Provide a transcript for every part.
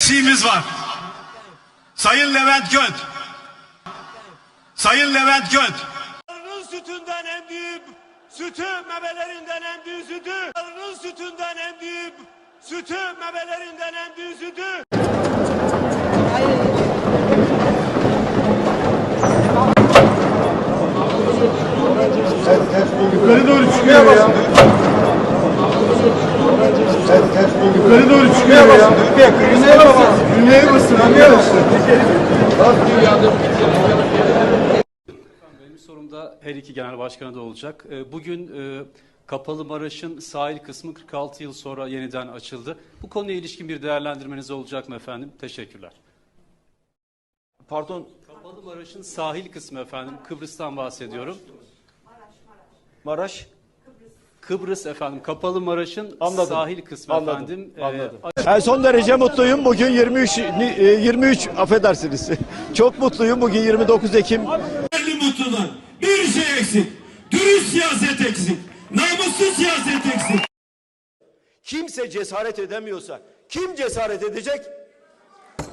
eksiğimiz var. Sayın Levent Göt. Sayın Levent Göt. Arının sütünden emdiği sütü, memelerinden emdiği sütü, arının sütünden emdiği sütü, memelerinden emdiği sütü. Yukarı doğru çıkıyor ya. Yukarı doğru çıkıyor ya. Düğmeye basın. Düğmeye basın arkadaşlar. Benim sorum da her iki genel başkanı da olacak. Ee, Bugün e, Kapalı Maraş'ın sahil kısmı 46 yıl sonra yeniden açıldı. Bu konuya ilişkin bir değerlendirmeniz olacak mı efendim? Teşekkürler. Pardon, Kapalı Maraş'ın sahil kısmı efendim. Kıbrıs'tan bahsediyorum. Maraş. Kıbrıs efendim. Kapalı Maraş'ın Anladım. sahil kısmı Anladım. efendim. Ee, Anladım. Ben son derece mutluyum. Bugün 23 ni- e, 23 affedersiniz. Çok mutluyum. Bugün 29 Ekim. Belli mutlular. Bir şey eksik. Dürüst siyaset eksik. Namussuz siyaset eksik. Kimse cesaret edemiyorsa kim cesaret edecek?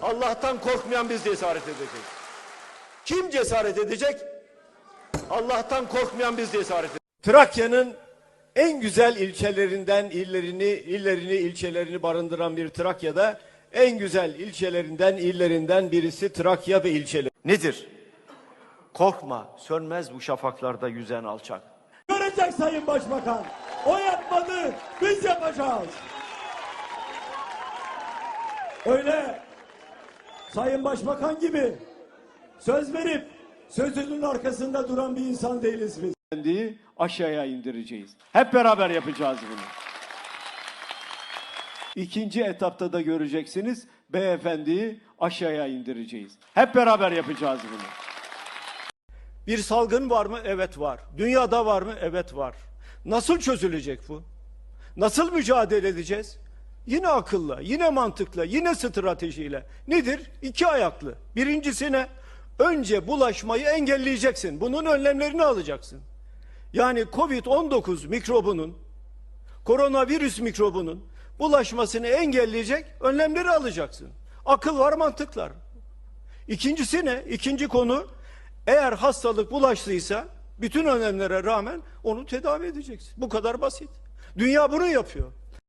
Allah'tan korkmayan biz cesaret edeceğiz. Kim cesaret edecek? Allah'tan korkmayan biz cesaret edeceğiz. Trakya'nın en güzel ilçelerinden illerini, illerini, ilçelerini barındıran bir Trakya'da en güzel ilçelerinden, illerinden birisi Trakya ve ilçeleri. Nedir? Korkma, sönmez bu şafaklarda yüzen alçak. Görecek Sayın Başbakan. O yapmadı, biz yapacağız. Öyle Sayın Başbakan gibi söz verip sözünün arkasında duran bir insan değiliz biz. Beyefendiyi aşağıya indireceğiz. Hep beraber yapacağız bunu. İkinci etapta da göreceksiniz beyefendiyi aşağıya indireceğiz. Hep beraber yapacağız bunu. Bir salgın var mı? Evet var. Dünyada var mı? Evet var. Nasıl çözülecek bu? Nasıl mücadele edeceğiz? Yine akılla, yine mantıkla, yine stratejiyle. Nedir? İki ayaklı. Birincisi ne? Önce bulaşmayı engelleyeceksin. Bunun önlemlerini alacaksın. Yani Covid-19 mikrobunun, koronavirüs mikrobunun bulaşmasını engelleyecek önlemleri alacaksın. Akıl var, mantık var. İkincisi ne? İkinci konu eğer hastalık bulaştıysa bütün önlemlere rağmen onu tedavi edeceksin. Bu kadar basit. Dünya bunu yapıyor.